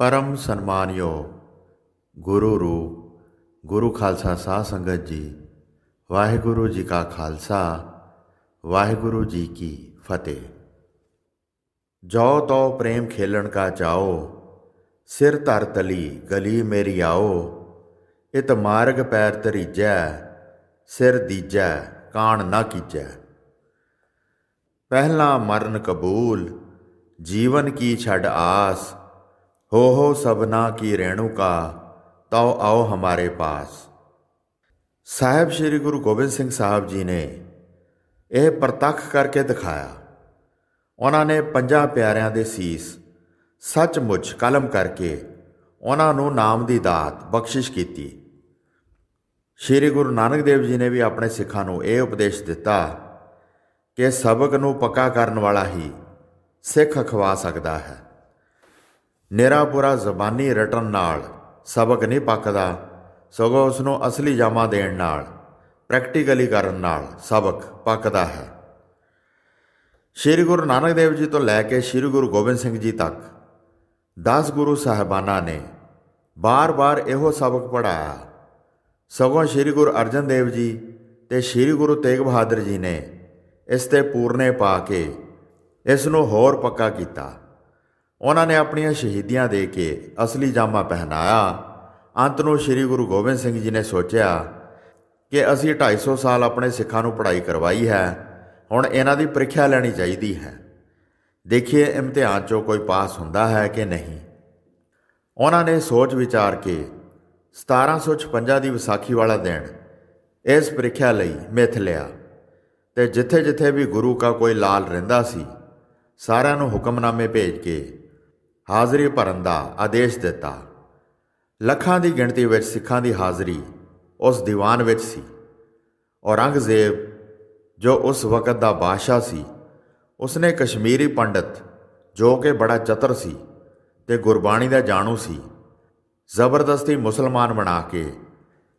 ਪਰਮ ਸਨਮਾਨਯੋ ਗੁਰੂ ਰੂਪ, ਗੁਰੂ ਖਾਲਸਾ ਸਾਧ ਸੰਗਤ ਜੀ, ਵਾਹਿਗੁਰੂ ਜੀ ਕਾ ਖਾਲਸਾ, ਵਾਹਿਗੁਰੂ ਜੀ ਕੀ ਫਤਿਹ। ਜੋ ਤੋ ਪ੍ਰੇਮ ਖੇਲਣ ਕਾ ਚਾਓ, ਸਿਰ ਧਰ ਤਲੀ ਗਲੀ ਮੇਰੀ ਆਓ, ਇਤ ਮਾਰਗ ਪੈਰ ਤਰੀਜੈ ਸਿਰ ਦੀਜੈ ਕਾਣ ਨਾ ਕੀਜੈ। ਪਹਿਲਾ ਮਰਨ ਕਬੂਲ, ਜੀਵਨ ਕੀ ਛੱਡ ਆਸ ਹੋ ਹੋ ਸਭਨਾ ਕੀ ਰੇਣੂ ਕਾ, ਤਉ ਆਓ ਹਮਾਰੇ ਪਾਸ। ਸਾਹਿਬ ਸ੍ਰੀ ਗੁਰੂ ਗੋਬਿੰਦ ਸਿੰਘ ਸਾਹਿਬ ਜੀ ਨੇ ਇਹ ਪ੍ਰਤੱਖ ਕਰਕੇ ਦਿਖਾਇਆ। ਉਹਨਾਂ ਨੇ ਪੰਜਾਂ ਪਿਆਰਿਆਂ ਦੇ ਸੀਸ ਸੱਚਮੁੱਚ ਕਲਮ ਕਰਕੇ ਉਹਨਾਂ ਨੂੰ ਨਾਮ ਦੀ ਦਾਤ ਬਖਸ਼ਿਸ਼ ਕੀਤੀ। ਸ੍ਰੀ ਗੁਰੂ ਨਾਨਕ ਦੇਵ ਜੀ ਨੇ ਵੀ ਆਪਣੇ ਸਿੱਖਾਂ ਨੂੰ ਇਹ ਉਪਦੇਸ਼ ਦਿੱਤਾ ਕਿ ਸਬਕ ਨੂੰ ਪੱਕਾ ਕਰਨ ਵਾਲਾ ਹੀ ਸਿੱਖ ਅਖਵਾ ਸਕਦਾ ਹੈ। ਨਿਰਾ ਪੂਰਾ ਜ਼ਬਾਨੀ ਰਟਣ ਨਾਲ ਸਬਕ ਨਹੀਂ ਪੱਕਦਾ, ਸਗੋਂ ਉਸ ਨੂੰ ਅਸਲੀ ਜਾਮਾ ਦੇਣ ਨਾਲ ਪ੍ਰੈਕਟੀਕਲੀ ਕਰਨ ਨਾਲ ਸਬਕ ਪੱਕਦਾ ਹੈ। ਸ੍ਰੀ ਗੁਰੂ ਨਾਨਕ ਦੇਵ ਜੀ ਤੋਂ ਲੈ ਕੇ ਸ੍ਰੀ ਗੁਰੂ ਗੋਬਿੰਦ ਸਿੰਘ ਜੀ ਤੱਕ 10 ਗੁਰੂ ਸਾਹਿਬਾਨਾਂ ਨੇ ਬਾਰ-ਬਾਰ ਇਹੋ ਸਬਕ ਪੜਾਇਆ ਸਗੋਂ ਸ੍ਰੀ ਗੁਰੂ ਅਰਜਨ ਦੇਵ ਜੀ ਤੇ ਸ੍ਰੀ ਗੁਰੂ ਤੇਗ ਬਹਾਦਰ ਜੀ ਨੇ ਇਸ ਤੇ ਪੂਰਨੇ ਪਾ ਕੇ ਇਸ ਨੂੰ ਹੋਰ ਪੱਕਾ ਕੀਤਾ। ਉਹਨਾਂ ਨੇ ਆਪਣੀਆਂ ਸ਼ਹੀਦੀਆਂ ਦੇ ਕੇ ਅਸਲੀ ਜਾਮਾ ਪਹਿਨਾਇਆ। ਅੰਤ ਨੂੰ ਸ੍ਰੀ ਗੁਰੂ ਗੋਬਿੰਦ ਸਿੰਘ ਜੀ ਨੇ ਸੋਚਿਆ ਕਿ ਅਸੀਂ 250 ਸਾਲ ਆਪਣੇ ਸਿੱਖਾਂ ਨੂੰ ਪੜ੍ਹਾਈ ਕਰਵਾਈ ਹੈ, ਹੁਣ ਇਹਨਾਂ ਦੀ ਪ੍ਰੀਖਿਆ ਲੈਣੀ ਚਾਹੀਦੀ ਹੈ। ਦੇਖੀਏ, ਇਮਤਿਹਾਨ 'ਚੋਂ ਕੋਈ ਪਾਸ ਹੁੰਦਾ ਹੈ ਕਿ ਨਹੀਂ। ਉਹਨਾਂ ਨੇ ਸੋਚ ਵਿਚਾਰ ਕੇ 1756 ਦੀ ਵਿਸਾਖੀ ਵਾਲਾ ਦਿਨ ਇਸ ਪ੍ਰੀਖਿਆ ਲਈ ਮਿੱਥ ਲਿਆ ਤੇ ਜਿੱਥੇ-ਜਿੱਥੇ ਵੀ ਗੁਰੂ ਦਾ ਕੋਈ ਲਾਲ ਰਹਿੰਦਾ ਸੀ, ਸਾਰਿਆਂ ਨੂੰ ਹੁਕਮਨਾਮੇ ਭੇਜ ਕੇ ਹਾਜ਼ਰੀ ਭਰਨ ਦਾ ਆਦੇਸ਼ ਦਿੱਤਾ। ਲੱਖਾਂ ਦੀ ਗਿਣਤੀ ਵਿੱਚ ਸਿੱਖਾਂ ਦੀ ਹਾਜ਼ਰੀ ਉਸ ਦੀਵਾਨ ਵਿੱਚ ਸੀ। ਔਰੰਗਜ਼ੇਬ, ਜੋ ਉਸ ਵਕਤ ਦਾ ਬਾਦਸ਼ਾਹ ਸੀ, ਉਸਨੇ ਕਸ਼ਮੀਰੀ ਪੰਡਤ, ਜੋ ਕਿ ਬੜਾ ਚਤਰ ਸੀ ਤੇ ਗੁਰਬਾਣੀ ਦਾ ਜਾਣੂ ਸੀ, ਜ਼ਬਰਦਸਤੀ ਮੁਸਲਮਾਨ ਬਣਾ ਕੇ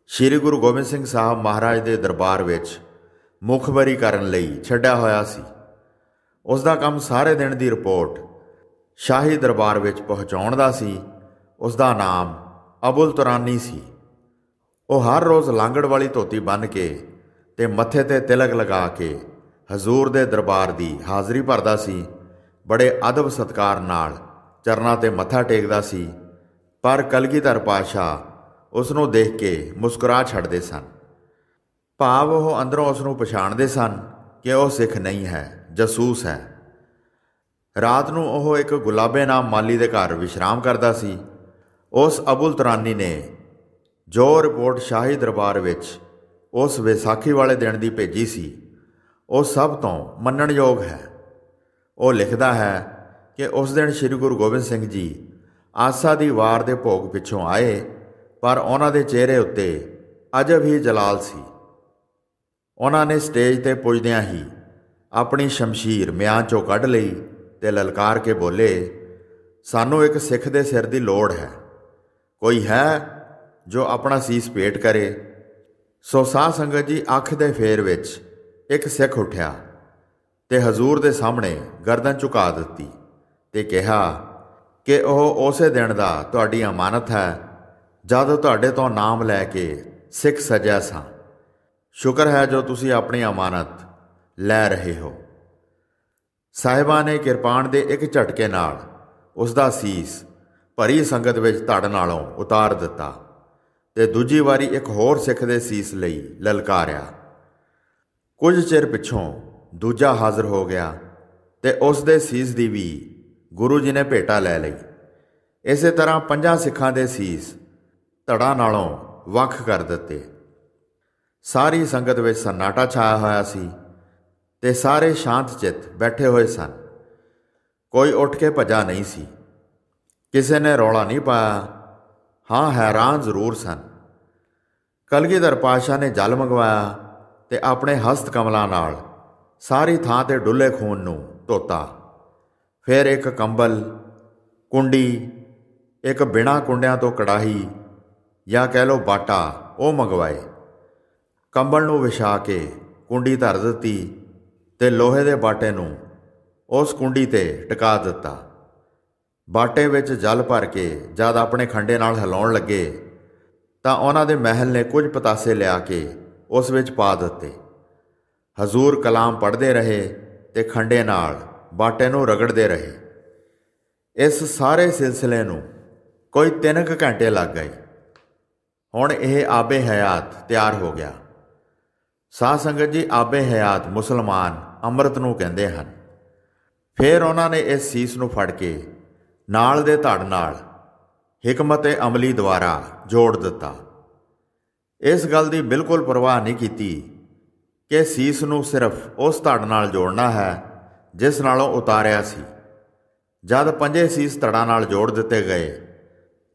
ਸ੍ਰੀ ਗੁਰੂ ਗੋਬਿੰਦ ਸਿੰਘ ਸਾਹਿਬ ਮਹਾਰਾਜ ਦੇ ਦਰਬਾਰ ਵਿੱਚ ਮੁਖਬਰੀ ਕਰਨ ਲਈ ਛੱਡਿਆ ਹੋਇਆ ਸੀ। ਉਸ ਦਾ ਕੰਮ ਸਾਰੇ ਦਿਨ ਦੀ ਰਿਪੋਰਟ ਸ਼ਾਹੀ ਦਰਬਾਰ ਵਿੱਚ ਪਹੁੰਚਾਉਣ ਦਾ ਸੀ ਉਸ ਦਾ ਨਾਮ ਅਬੁਲ ਤੁਰਾਨੀ ਸੀ। ਉਹ ਹਰ ਰੋਜ਼ ਲਾਂਗੜ ਵਾਲੀ ਧੋਤੀ ਬੰਨ੍ਹ ਕੇ ਤੇ ਮੱਥੇ ਤੇ ਤਿਲਕ ਲਗਾ ਕੇ ਹਜ਼ੂਰ ਦੇ ਦਰਬਾਰ ਦੀ ਹਾਜ਼ਰੀ ਭਰਦਾ ਸੀ, ਬੜੇ ਅਦਬ ਸਤਕਾਰ ਨਾਲ ਚਰਨਾਂ ਤੇ ਮੱਥਾ ਟੇਕਦਾ ਸੀ, ਪਰ ਕਲਗੀਧਰ ਪਾਸ਼ਾ ਉਸ ਨੂੰ ਦੇਖ ਕੇ ਮੁਸਕਰਾ ਛੱਡਦੇ ਸਨ। ਭਾਵ ਉਹ ਅੰਦਰੋਂ ਉਸ ਨੂੰ ਪਛਾਣਦੇ ਸਨ ਕਿ ਉਹ ਸਿੱਖ ਨਹੀਂ ਹੈ, ਜਸੂਸ ਹੈ। ਰਾਤ ਨੂੰ ਉਹ ਇੱਕ ਗੁਲਾਬੇ ਨਾਮ ਮਾਲੀ ਦੇ ਘਰ ਵਿਸ਼ਰਾਮ ਕਰਦਾ ਸੀ। ਉਸ ਅਬੁਲ ਤਰਾਨੀ ਨੇ ਜੋ ਰਿਪੋਰਟ ਸ਼ਾਹੀ ਦਰਬਾਰ ਵਿੱਚ ਉਸ ਵਿਸਾਖੀ ਵਾਲੇ ਦਿਨ ਦੀ ਭੇਜੀ ਸੀ, ਉਹ ਸਭ ਤੋਂ ਮੰਨਣਯੋਗ ਹੈ। ਉਹ ਲਿਖਦਾ ਹੈ ਕਿ ਉਸ ਦਿਨ ਸ੍ਰੀ ਗੁਰੂ ਗੋਬਿੰਦ ਸਿੰਘ ਜੀ ਆਸਾ ਦੀ ਵਾਰ ਦੇ ਭੋਗ ਪਿੱਛੋਂ ਆਏ, ਪਰ ਉਹਨਾਂ ਦੇ ਚਿਹਰੇ ਉੱਤੇ ਅਜਬ ਹੀ ਜਲਾਲ ਸੀ। ਉਹਨਾਂ ਨੇ ਸਟੇਜ ਤੇ ਪੁੱਜਦਿਆਂ ਹੀ ਆਪਣੀ ਸ਼ਮਸ਼ੀਰ ਮਿਆਂ ਚੋਂ ਕੱਢ ਲਈ ਤੇ ਲਲਕਾਰ ਕੇ ਬੋਲੇ, ਸਾਨੂੰ ਇੱਕ ਸਿੱਖ ਦੇ ਸਿਰ ਦੀ ਲੋੜ ਹੈ। ਕੋਈ ਹੈ ਜੋ ਆਪਣਾ ਸੀਸ ਭੇਟ ਕਰੇ? ਸੋ ਸਾਧ ਸੰਗਤ ਜੀ ਅੱਖ ਦੇ ਫੇਰ ਵਿੱਚ ਇੱਕ ਸਿੱਖ ਉੱਠਿਆ ਤੇ ਹਜ਼ੂਰ ਦੇ ਸਾਹਮਣੇ ਗਰਦਨ ਝੁਕਾ ਦਿੱਤੀ ਤੇ ਕਿਹਾ, ਕਿ ਉਹ ਉਸੇ ਦਿਨ ਦਾ ਤੁਹਾਡੀ ਅਮਾਨਤ ਹੈ, ਜਦ ਤੁਹਾਡੇ ਤੋਂ ਨਾਮ ਲੈ ਕੇ ਸਿੱਖ ਸਜਿਆ ਸਾਂ। ਸ਼ੁਕਰ ਹੈ ਜੋ ਤੁਸੀਂ ਆਪਣੀ ਅਮਾਨਤ ਲੈ ਰਹੇ ਹੋ। ਸਾਹਿਬਾਂ ਨੇ ਕਿਰਪਾਨ ਦੇ ਇੱਕ ਝਟਕੇ ਨਾਲ ਉਸ ਦਾ ਸੀਸ ਭਰੀ ਸੰਗਤ ਵਿੱਚ ਧੜ ਨਾਲੋਂ ਉਤਾਰ ਦਿੱਤਾ ਤੇ ਦੂਜੀ ਵਾਰੀ ਇੱਕ ਹੋਰ ਸਿੱਖ ਦੇ ਸੀਸ ਲਈ ਲਲਕਾਰਿਆ। ਕੁਝ ਚਿਰ ਪਿੱਛੋਂ ਦੂਜਾ ਹਾਜ਼ਰ ਹੋ ਗਿਆ ਤੇ ਉਸ ਦੇ ਸੀਸ ਦੀ ਵੀ ਗੁਰੂ ਜੀ ਨੇ ਭੇਟਾ ਲੈ ਲਈ। ਇਸੇ ਤਰ੍ਹਾਂ ਪੰਜਾਂ ਸਿੱਖਾਂ ਦੇ ਸੀਸ ਧੜਾਂ ਨਾਲੋਂ ਵੱਖ ਕਰ ਦਿੱਤੇ। ਸਾਰੀ ਸੰਗਤ ਵਿੱਚ ਸન્ਨਾਟਾ ਛਾਇਆ ਹੋਇਆ ਸੀ। ਤੇ ਸਾਰੇ ਸ਼ਾਂਤ ਚਿੱਤ ਬੈਠੇ ਹੋਏ ਸਨ। ਕੋਈ ਉੱਠ ਕੇ ਭਜਾ ਨਹੀਂ ਸੀ। ਕਿਸੇ ਨੇ ਰੌਲਾ ਨਹੀਂ ਪਾਇਆ। ਹਾਂ, ਹੈਰਾਨ ਜ਼ਰੂਰ ਸਨ। ਕਲਗੀਧਰ ਪਾਸ਼ਾ ਨੇ ਜਲ ਮੰਗਵਾਇਆ ਤੇ ਆਪਣੇ ਹਸਤ ਕਮਲਾਂ ਨਾਲ ਸਾਰੀ ਥਾਂ ਤੇ ਡੁੱਲੇ ਖੂਨ ਨੂੰ ਧੋਤਾ। ਫਿਰ ਇੱਕ ਕੰਬਲ, ਕੁੰਡੀ, ਇੱਕ ਬਿਨਾ ਕੁੰਡਿਆਂ ਤੋਂ ਕੜਾਹੀ ਜਾਂ ਕਹਿ ਲਓ ਬਾਟਾ ਉਹ ਮੰਗਵਾਏ। ਕੰਬਲ ਨੂੰ ਵਿਛਾ ਕੇ ਕੁੰਡੀ ਧਰ ਦਿੱਤੀ। ਤੇ ਲੋਹੇ ਦੇ ਬਾਟੇ ਨੂੰ ਉਸ ਕੁੰਡੀ ਤੇ ਟਿਕਾ ਦਿੱਤਾ। ਬਾਟੇ ਵਿੱਚ ਜਲ ਭਰ ਕੇ ਜਦ ਆਪਣੇ ਖੰਡੇ ਨਾਲ ਹਿਲਾਉਣ ਲੱਗੇ, ਤਾਂ ਉਹਨਾਂ ਦੇ ਮਹਿਲ ਨੇ ਕੁਝ ਪਤਾਸੇ ਲਿਆ ਕੇ ਉਸ ਵਿੱਚ ਪਾ ਦਿੱਤੇ। ਹਜ਼ੂਰ ਕਲਾਮ ਪੜ੍ਹਦੇ ਰਹੇ ਤੇ ਖੰਡੇ ਨਾਲ ਬਾਟੇ ਨੂੰ ਰਗੜਦੇ ਰਹੇ। ਇਸ ਸਾਰੇ ਸਿਲਸਿਲੇ ਨੂੰ ਕੋਈ 3 ਘੰਟੇ ਲੱਗ ਗਏ। ਹੁਣ ਇਹ ਆਬੇ ਹਯਾਤ ਤਿਆਰ ਹੋ ਗਿਆ। ਸਾਧ ਸੰਗਤ ਜੀ ਆਬੇ ਹਯਾਤ ਮੁਸਲਮਾਨ ਅੰਮ੍ਰਿਤ ਨੂੰ ਕਹਿੰਦੇ ਹਨ। ਫਿਰ ਉਹਨਾਂ ਨੇ ਇਸ ਸੀਸ ਨੂੰ ਫੜ ਕੇ ਨਾਲ ਦੇ ਧੜ ਨਾਲ ਹਕਮਤ ਅਮਲੀ ਦੁਆਰਾ ਜੋੜ ਦਿੱਤਾ। ਇਸ ਗੱਲ ਦੀ ਬਿਲਕੁਲ ਪਰਵਾਹ ਨਹੀਂ ਕੀਤੀ ਕਿ ਸੀਸ ਨੂੰ ਸਿਰਫ ਉਸ ਧੜ ਨਾਲ ਜੋੜਨਾ ਹੈ ਜਿਸ ਨਾਲੋਂ ਉਤਾਰਿਆ ਸੀ। ਜਦ ਪੰਜੇ ਸੀਸ ਧੜਾਂ ਨਾਲ ਜੋੜ ਦਿੱਤੇ ਗਏ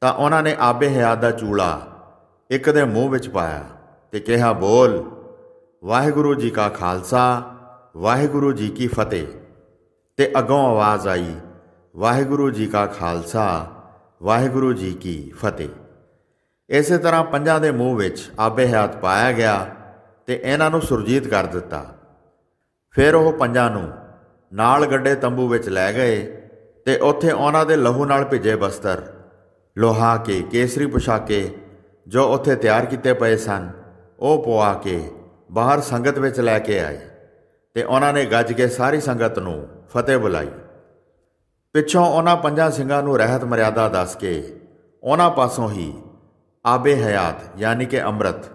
ਤਾਂ ਉਹਨਾਂ ਨੇ ਆਬੇ ਹਯਾਤ ਦਾ ਚੂਲਾ ਇੱਕ ਦੇ ਮੂੰਹ ਵਿੱਚ ਪਾਇਆ ਤੇ ਕਿਹਾ, ਬੋਲ। ਵਾਹਿਗੁਰੂ ਜੀ ਕਾ ਖਾਲਸਾ, ਵਾਹਿਗੁਰੂ ਜੀ ਕੀ ਫਤਿਹ। ਤੇ ਅੱਗੋਂ ਆਵਾਜ਼ ਆਈ, ਵਾਹਿਗੁਰੂ ਜੀ ਕਾ ਖਾਲਸਾ, ਵਾਹਿਗੁਰੂ ਜੀ ਕੀ ਫਤਿਹ। ਇਸੇ ਤਰ੍ਹਾਂ ਪੰਜਾਂ ਦੇ ਮੂੰਹ ਵਿੱਚ ਆਬੇ ਹਯਾਤ ਪਾਇਆ ਗਿਆ ਤੇ ਇਹਨਾਂ ਨੂੰ ਸੁਰਜੀਤ ਕਰ ਦਿੱਤਾ। ਫਿਰ ਉਹ ਪੰਜਾਂ ਨੂੰ ਨਾਲ ਗੱਡੇ ਤੰਬੂ ਵਿੱਚ ਲੈ ਗਏ ਤੇ ਉੱਥੇ ਉਹਨਾਂ ਦੇ ਲਹੂ ਨਾਲ ਭਿੱਜੇ ਬਸਤਰ, ਲੋਹਾ ਕੇ, ਕੇਸਰੀ ਪੁਸ਼ਾਕੇ ਜੋ ਉੱਥੇ ਤਿਆਰ ਕੀਤੇ ਪਏ ਸਨ, ਉਹ ਪਵਾ ਕੇ ਬਾਹਰ ਸੰਗਤ ਵਿੱਚ ਲੈ ਕੇ ਆਏ ਤੇ ਉਹਨਾਂ ਨੇ ਗੱਜ ਕੇ ਸਾਰੀ ਸੰਗਤ ਨੂੰ ਫਤਿਹ ਬੁਲਾਈ। ਪਿੱਛੋਂ ਉਹਨਾਂ ਪੰਜਾਂ ਸਿੰਘਾਂ ਨੂੰ ਰਹਿਤ ਮਰਿਆਦਾ ਦੱਸ ਕੇ ਉਹਨਾਂ ਪਾਸੋਂ ਹੀ ਆਬੇ ਹਯਾਤ ਯਾਨੀ ਕਿ ਅੰਮ੍ਰਿਤ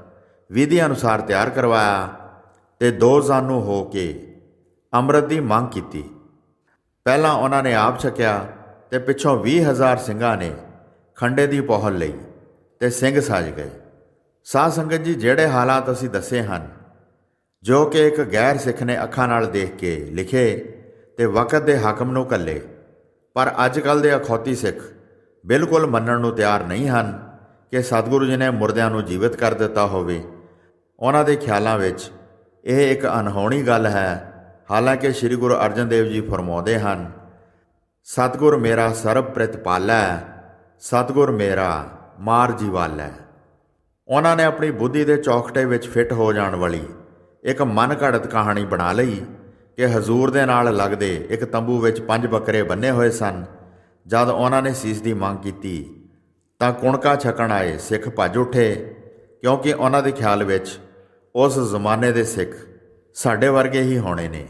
ਵਿਧੀ ਅਨੁਸਾਰ ਤਿਆਰ ਕਰਵਾਇਆ ਤੇ ਦੋ ਜਾਨੂ ਹੋ ਕੇ ਅੰਮ੍ਰਿਤ ਦੀ ਮੰਗ ਕੀਤੀ। ਪਹਿਲਾਂ ਉਹਨਾਂ ਨੇ ਆਪ ਛਕਿਆ ਤੇ ਪਿੱਛੋਂ 20000 ਸਿੰਘਾਂ ਨੇ ਖੰਡੇ ਦੀ ਪਹੁਲ ਲਈ ਤੇ ਸਿੰਘ ਸਜ ਗਏ। ਸਾਧ ਸੰਗਤ ਜੀ, ਜਿਹੜੇ ਹਾਲਾਤ ਅਸੀਂ ਦੱਸੇ ਹਨ ਜੋ ਕਿ ਇੱਕ ਗੈਰ ਸਿੱਖ ਨੇ ਅੱਖਾਂ ਨਾਲ ਦੇਖ ਕੇ ਲਿਖੇ ਤੇ ਵਕਤ ਦੇ ਹਾਕਮ ਨੂੰ ਕੱਲੇ ਪਰ ਅੱਜ ਕੱਲ ਦੇ ਅਖੌਤੀ ਸਿੱਖ ਬਿਲਕੁਲ ਮੰਨਣ ਨੂੰ ਤਿਆਰ ਨਹੀਂ ਹਨ ਕਿ ਸਤਿਗੁਰੂ ਜੀ ਨੇ ਮੁਰਦਿਆਂ ਨੂੰ ਜੀਵਿਤ ਕਰ ਦਿੱਤਾ ਹੋਵੇ। ਉਹਨਾਂ ਦੇ ਖਿਆਲਾਂ ਵਿੱਚ ਇਹ ਇੱਕ ਅਨਹੋਣੀ ਗੱਲ ਹੈ। ਹਾਲਾਂਕਿ ਸ੍ਰੀ ਗੁਰੂ ਅਰਜਨ ਦੇਵ ਜੀ ਫਰਮਾਉਂਦੇ ਹਨ, ਸਤਿਗੁਰ ਮੇਰਾ ਸਰਬ ਪ੍ਰਤਪਾਲੈ ਸਤਿਗੁਰ ਮੇਰਾ ਮਾਰ ਜੀਵਾਲੈ ਉਹਨਾਂ ਨੇ ਆਪਣੀ ਬੁੱਧੀ ਦੇ ਚੌਕਟੇ ਵਿੱਚ ਫਿੱਟ ਹੋ ਜਾਣ ਵਾਲੀ ਇੱਕ ਮਨ ਘੜਤ ਕਹਾਣੀ ਬਣਾ ਲਈ ਕਿ ਹਜ਼ੂਰ ਦੇ ਨਾਲ ਲੱਗਦੇ ਇੱਕ ਤੰਬੂ ਵਿੱਚ ਪੰਜ ਬੱਕਰੇ ਬੰਨੇ ਹੋਏ ਸਨ। ਜਦ ਉਹਨਾਂ ਨੇ ਸੀਸ ਦੀ ਮੰਗ ਕੀਤੀ, ਤਾਂ ਕੁਣਕਾ ਛਕਣ ਆਏ, ਸਿੱਖ ਭੱਜ ਉੱਠੇ, ਕਿਉਂਕਿ ਉਹਨਾਂ ਦੇ ਖਿਆਲ ਵਿੱਚ ਉਸ ਜ਼ਮਾਨੇ ਦੇ ਸਿੱਖ ਸਾਡੇ ਵਰਗੇ ਹੀ ਹੋਣੇ ਨੇ।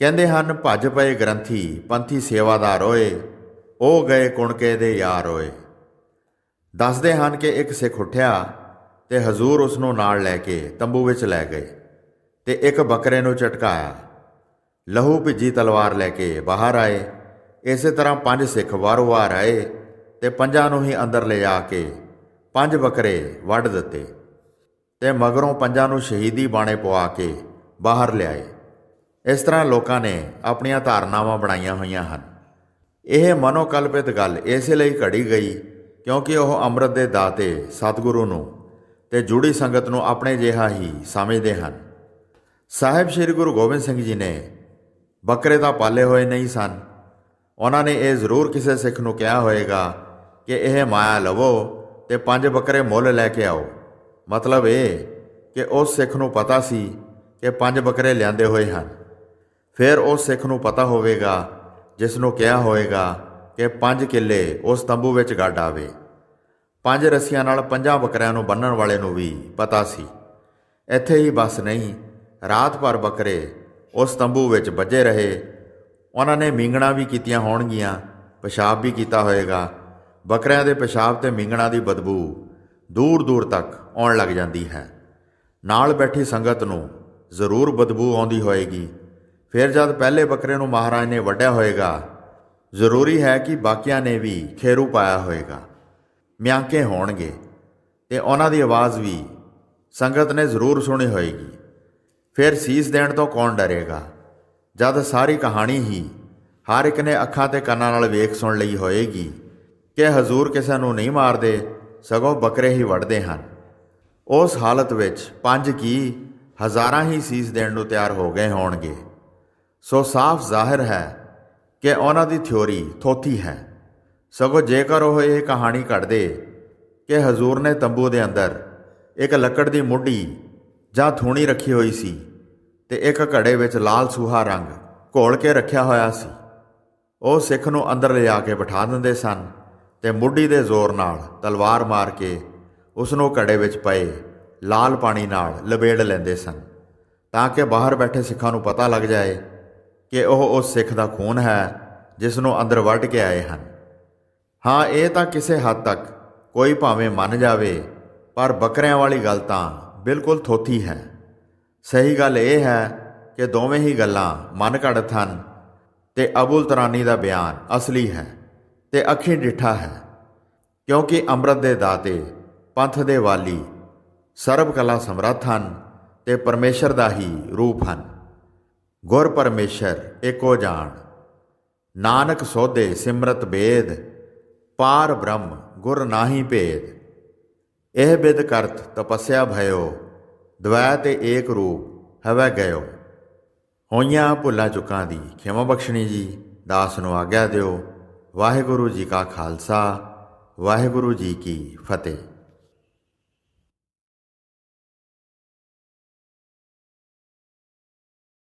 ਕਹਿੰਦੇ ਹਨ, ਭੱਜ ਪਏ ਗ੍ਰੰਥੀ, ਪੰਥੀ ਸੇਵਾਦਾਰ ਹੋਏ ਉਹ ਗਏ ਕੁਣਕੇ ਦੇ ਯਾਰ ਹੋਏ ਦੱਸਦੇ ਹਨ ਕਿ ਇੱਕ ਸਿੱਖ ਉੱਠਿਆ ਤੇ ਹਜ਼ੂਰ ਉਸ ਨੂੰ ਨਾਲ ਲੈ ਕੇ ਤੰਬੂ ਵਿੱਚ ਲੈ ਗਏ ਤੇ ਇੱਕ ਬੱਕਰੇ ਨੂੰ ਝਟਕਾਇਆ। ਲਹੂ ਭਿੱਜੀ ਤਲਵਾਰ ਲੈ ਕੇ ਬਾਹਰ ਆਏ। ਇਸੇ ਤਰ੍ਹਾਂ ਪੰਜ ਸਿੱਖ ਵਾਰੋ-ਵਾਰ ਆਏ ਤੇ ਪੰਜਾਂ ਨੂੰ ਹੀ ਅੰਦਰ ਲਿਜਾ ਕੇ ਪੰਜ ਬੱਕਰੇ ਵੱਢ ਦਿੱਤੇ ਤੇ ਮਗਰੋਂ ਪੰਜਾਂ ਨੂੰ ਸ਼ਹੀਦੀ ਬਾਣੇ ਪਵਾ ਕੇ ਬਾਹਰ ਲਿਆਏ। ਇਸ ਤਰ੍ਹਾਂ ਲੋਕਾਂ ਨੇ ਆਪਣੀਆਂ ਧਾਰਨਾਵਾਂ ਬਣਾਈਆਂ ਹੋਈਆਂ ਹਨ। ਇਹ ਮਨੋਕਲਪਿਤ ਗੱਲ ਇਸੇ ਲਈ ਘੜੀ ਗਈ ਕਿਉਂਕਿ ਉਹ ਅੰਮ੍ਰਿਤ ਦੇ ਦਾਤੇ ਸਤਿਗੁਰੂ ਨੂੰ ਤੇ ਜੁੜੀ ਸੰਗਤ ਨੂੰ ਆਪਣੇ ਜਿਹਾ ਹੀ ਸਮਝਦੇ ਹਨ। ਸਾਹਿਬ ਸ੍ਰੀ ਗੁਰੂ ਗੋਬਿੰਦ ਸਿੰਘ ਜੀ ਨੇ ਬੱਕਰੇ ਤਾਂ ਪਾਲੇ ਹੋਏ ਨਹੀਂ ਸਨ। ਉਹਨਾਂ ਨੇ ਇਹ ਜ਼ਰੂਰ ਕਿਸੇ ਸਿੱਖ ਨੂੰ ਕਿਹਾ ਹੋਵੇਗਾ ਕਿ ਇਹ ਮਾਇਆ ਲਵੋ ਤੇ ਪੰਜ ਬੱਕਰੇ ਮੁੱਲ ਲੈ ਕੇ ਆਓ। ਮਤਲਬ ਇਹ ਕਿ ਉਸ ਸਿੱਖ ਨੂੰ ਪਤਾ ਸੀ ਕਿ ਪੰਜ ਬੱਕਰੇ ਲਿਆਂਦੇ ਹੋਏ ਹਨ। ਫਿਰ ਉਸ ਸਿੱਖ ਨੂੰ ਪਤਾ ਹੋਵੇਗਾ, ਜਿਸ ਨੂੰ ਕਿਹਾ ਹੋਵੇਗਾ ਕਿ ਪੰਜ ਕਿੱਲੇ ਉਸ ਤੰਬੂ ਵਿੱਚ ਗੱਡ ਆਵੇ। ਪੰਜ ਰੱਸੀਆਂ ਨਾਲ ਪੰਜਾਂ ਬੱਕਰਿਆਂ ਨੂੰ ਬੰਨਣ ਵਾਲੇ ਨੂੰ ਵੀ ਪਤਾ ਸੀ। ਇੱਥੇ ਹੀ ਬਸ ਨਹੀਂ, ਰਾਤ ਭਰ ਬੱਕਰੇ ਉਸ ਤੰਬੂ ਵਿੱਚ ਵੱਜੇ ਰਹੇ। ਉਹਨਾਂ ਨੇ ਮੀਂਗਣਾ ਵੀ ਕੀਤੀਆਂ ਹੋਣਗੀਆਂ, ਪਿਸ਼ਾਬ ਵੀ ਕੀਤਾ ਹੋਵੇਗਾ ਬੱਕਰਿਆਂ ਦੇ ਪਿਸ਼ਾਬ ਤੇ ਮੀਂਗਣਾ ਦੀ ਬਦਬੂ ਦੂਰ ਦੂਰ ਤੱਕ ਆਉਣ ਲੱਗ ਜਾਂਦੀ ਹੈ। ਨਾਲ ਬੈਠੀ ਸੰਗਤ ਨੂੰ ਜ਼ਰੂਰ ਬਦਬੂ ਆਉਂਦੀ ਹੋਏਗੀ। ਫਿਰ ਜਦ ਪਹਿਲੇ ਬੱਕਰੇ ਨੂੰ ਮਹਾਰਾਜ ਨੇ ਵੱਢਿਆ ਹੋਏਗਾ, ਜ਼ਰੂਰੀ ਹੈ ਕਿ ਬਾਕੀਆਂ ਨੇ ਵੀ ਖੇਰੂ ਪਾਇਆ ਹੋਏਗਾ। ਮਿਆਂਕੇ ਹੋਣਗੇ ਤੇ ਉਹਨਾਂ ਦੀ ਆਵਾਜ਼ ਵੀ ਸੰਗਤ ਨੇ ਜ਼ਰੂਰ ਸੁਣੀ ਹੋਏਗੀ। ਫਿਰ ਸੀਸ ਦੇਣ ਤੋਂ ਕੌਣ ਡਰੇਗਾ? ਜਦ ਸਾਰੀ ਕਹਾਣੀ ਹੀ ਹਰ ਇੱਕ ਨੇ ਅੱਖਾਂ ਤੇ ਕੰਨਾਂ ਨਾਲ ਵੇਖ ਸੁਣ ਲਈ ਹੋਏਗੀ ਕਿ ਹਜ਼ੂਰ ਕਿਸੇ ਨੂੰ ਨਹੀਂ ਮਾਰਦੇ, ਸਗੋਂ ਬੱਕਰੇ ਹੀ ਵੜਦੇ ਹਨ। ਉਸ ਹਾਲਤ ਵਿੱਚ ਪੰਜ ਕੀ ਹਜ਼ਾਰਾਂ ਹੀ ਸੀਸ ਦੇਣ ਨੂੰ ਤਿਆਰ ਹੋ ਗਏ ਹੋਣਗੇ। ਸੋ ਸਾਫ਼ ਜ਼ਾਹਿਰ ਹੈ ਕਿ ਉਹਨਾਂ ਦੀ ਥਿਉਰੀ ਥੋਥੀ ਹੈ। ਸਗੋਂ ਜੇਕਰ ਉਹ ਇਹ ਕਹਾਣੀ ਘੜਦੇ ਕਿ ਹਜ਼ੂਰ ਨੇ ਤੰਬੂ ਦੇ ਅੰਦਰ ਇੱਕ ਲੱਕੜ ਦੀ ਮੁੱਢੀ ਜਾਂ ਥੂਣੀ ਰੱਖੀ ਹੋਈ ਸੀ ਤੇ ਇੱਕ ਘੜੇ ਵਿੱਚ ਲਾਲ ਸੂਹਾ ਰੰਗ ਘੋਲ ਕੇ ਰੱਖਿਆ ਹੋਇਆ ਸੀ, ਉਹ ਸਿੱਖ ਨੂੰ ਅੰਦਰ ਲਿਆ ਕੇ ਬਿਠਾ ਦਿੰਦੇ ਸਨ ਤੇ ਮੁੱਢੀ ਦੇ ਜ਼ੋਰ ਨਾਲ ਤਲਵਾਰ ਮਾਰ ਕੇ ਉਸ ਨੂੰ ਘੜੇ ਵਿੱਚ ਪਏ ਲਾਲ ਪਾਣੀ ਨਾਲ ਲਬੇੜ ਲੈਂਦੇ ਸਨ, ਤਾਂ ਕਿ ਬਾਹਰ ਬੈਠੇ ਸਿੱਖਾਂ ਨੂੰ ਪਤਾ ਲੱਗ ਜਾਏ ਕਿ ਉਹ ਉਸ ਸਿੱਖ ਦਾ ਖੂਨ ਹੈ ਜਿਸ ਨੂੰ ਅੰਦਰ ਵੱਢ ਕੇ ਆਏ ਹਨ। ਹਾਂ, ਇਹ ਤਾਂ ਕਿਸੇ ਹੱਦ ਤੱਕ ਕੋਈ ਭਾਵੇਂ ਮੰਨ ਜਾਵੇ, ਪਰ ਬੱਕਰਿਆਂ ਵਾਲੀ ਗੱਲ ਤਾਂ ਬਿਲਕੁਲ ਥੋਥੀ ਹੈ। ਸਹੀ ਗੱਲ ਇਹ ਹੈ ਕਿ ਦੋਵੇਂ ਹੀ ਗੱਲਾਂ ਮਨ ਘੜਤ ਹਨ ਤੇ ਅਬੁਲ ਤਰਾਨੀ ਦਾ ਬਿਆਨ ਅਸਲੀ ਹੈ ਤੇ ਅੱਖੀਂ ਡਿੱਠਾ ਹੈ, ਕਿਉਂਕਿ ਅੰਮ੍ਰਿਤ ਦੇ ਦਾਤੇ, ਪੰਥ ਦੇ ਵਾਲੀ, ਸਰਬ ਕਲਾ ਸਮਰੱਥ ਹਨ ਤੇ ਪਰਮੇਸ਼ਰ ਦਾ ਹੀ ਰੂਪ ਹਨ। ਗੁਰ ਪਰਮੇਸ਼ਰ ਏਕੋ ਜਾਣ। ਨਾਨਕ ਸੋਧੇ ਸਿਮਰਤ ਬੇਦ ਪਾਰ ਬ੍ਰਹਮ, ਗੁਰ ਨਾਹੀ ਭੇਦ। ਇਹ ਬਿਦ ਕਰਤ ਤਪੱਸਿਆ ਭਇਓ, ਦਵੈ ਤੇ ਏਕ ਰੂਪ ਹਵੈ ਗਇਓ। ਹੋਈਆਂ ਭੁੱਲਾਂ ਚੁੱਕਾਂ ਦੀ ਖਿਮਾ ਬਖਸ਼ਣੀ ਜੀ, ਦਾਸ ਨੂੰ ਆਗਿਆ ਦਿਓ। ਵਾਹਿਗੁਰੂ ਜੀ ਕਾ ਖਾਲਸਾ, ਵਾਹਿਗੁਰੂ ਜੀ ਕੀ ਫਤਿਹ।